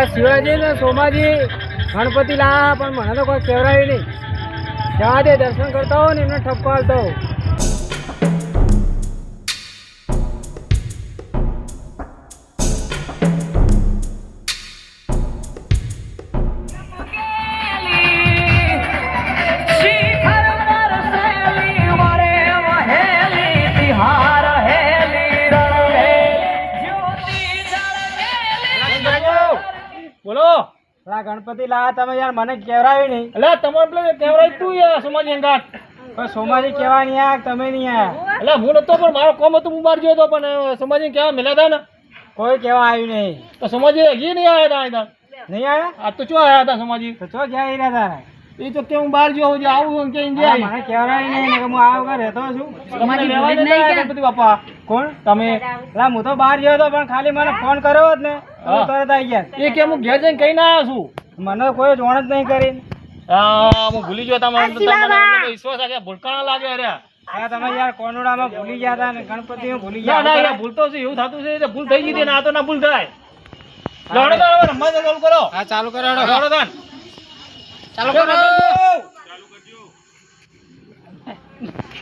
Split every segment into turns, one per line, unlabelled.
પેલા શિવાજી ને સોમાજી ગણપતિ લાયા પણ મને તો કોઈ કહેવાય નહીં. જવા દે દર્શન કરતા હો ને એમને ઠપકો હાલતા હો પેલા ગણપતિ લાયા તમે યાર મને કહેવરાયું નહીં.
એટલે તમારે પેલા કેવરાય તું યાર સોમાજી અંગાત
પણ સોમાજી કેવા નહીં આયા તમે નહીં આયા
એટલે હું નતો પણ મારો કોમ હતું હું બહાર ગયો હતો પણ સોમાજી કેવા મેલા હતા ને?
કોઈ કેવા આવ્યું નહીં.
તો સોમાજી હજી નહીં આવ્યા હતા અહીંયા
નહીં આયા?
આ તો ચો આવ્યા હતા સોમાજી?
તો ચો ક્યાં રહ્યા હતા
એ તો કે હું બહાર ગયો હોઉં આવું કે ઇન્ડિયા
મને કહેવરાયું નહીં કે હું આ વગર રહેતો છું.
તમારે જ નહીં ગણપતિ બાપા.
કોણ?
તમે?
એટલે હું તો બહાર ગયો હતો પણ ખાલી મને ફોન કર્યો જ ને. હું
હા.
તરત આવી ગયા.
એ કે હું ઘેર જઈને કઈ ના આવ્યો છું.
મને કોઈ જોણ જ નહીં કરી.
હા હું ભૂલી ગયો મને વિશ્વાસ આ ભૂલકાણા લાગે અરે.
હા તમે યાર કોનોડામાં ભૂલી ગયા હતા ને ગણપતિમાં ભૂલી
ના ના
ગયા
ભૂલ તો છે એવું થતું છે ભૂલ થઈ ગઈ હતી ને આ તો ના ભૂલ થાય. લડો તો રમવા ચાલુ કરો.
હા ચાલુ કરો
લડો તાન.
ચાલુ કરો.
કેમ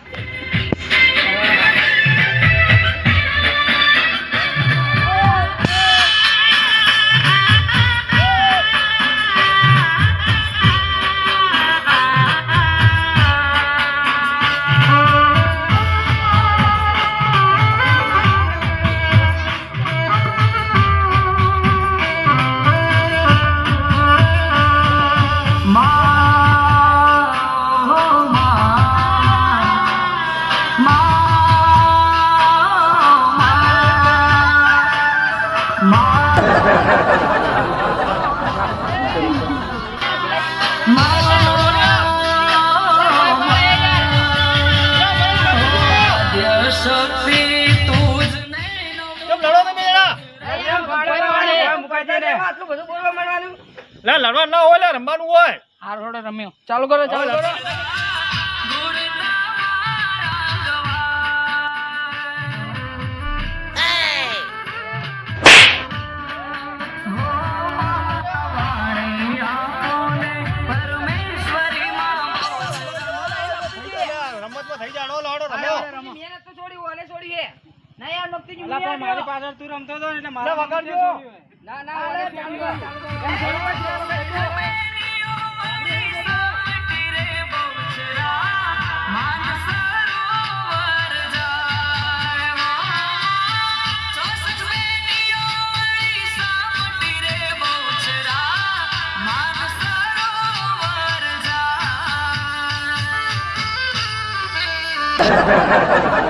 લે લડવા ન હોય લે રમવાનું હોય. હાર રોડે રમ્યો.
ચાલુ કરો ચાલુ કરો.
રમતમાં થઈ જાડો લડો રમો
અલા, પણ મારી પાછળ તું રમતો હતો એટલે મારા
લે,
વગર
વગાડજો. ઓરિયા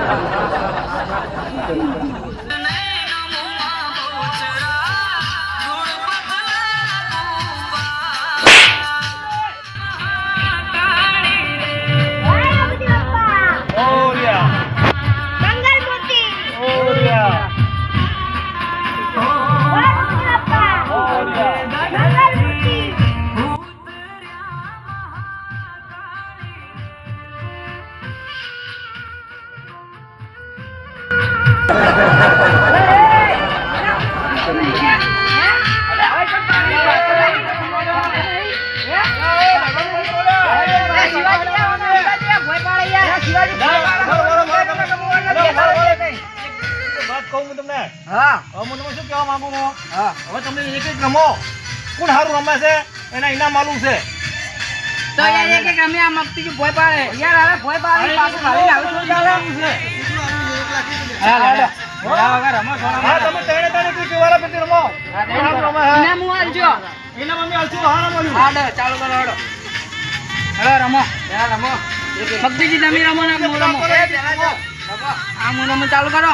હા હવે શું કહેવા માંગુ છું
હા
તમે એક એક રમો કોણ સારું રમે છે એના ઇનામ માલુમ છે
તો હા. હા
તમે ત્રણે ત્રણે કોઈ કેવાલા પેટી રમો.
ઇનામ હું. આલજો
ઇનામ અમે આલશું હા ના મળ્યું.
ચાલુ કરો હેડો. હેડો રમો. યાર રમો. ભક્તિજી તમે રમો ને હું રમો. આ હું રમો ચાલુ કરો.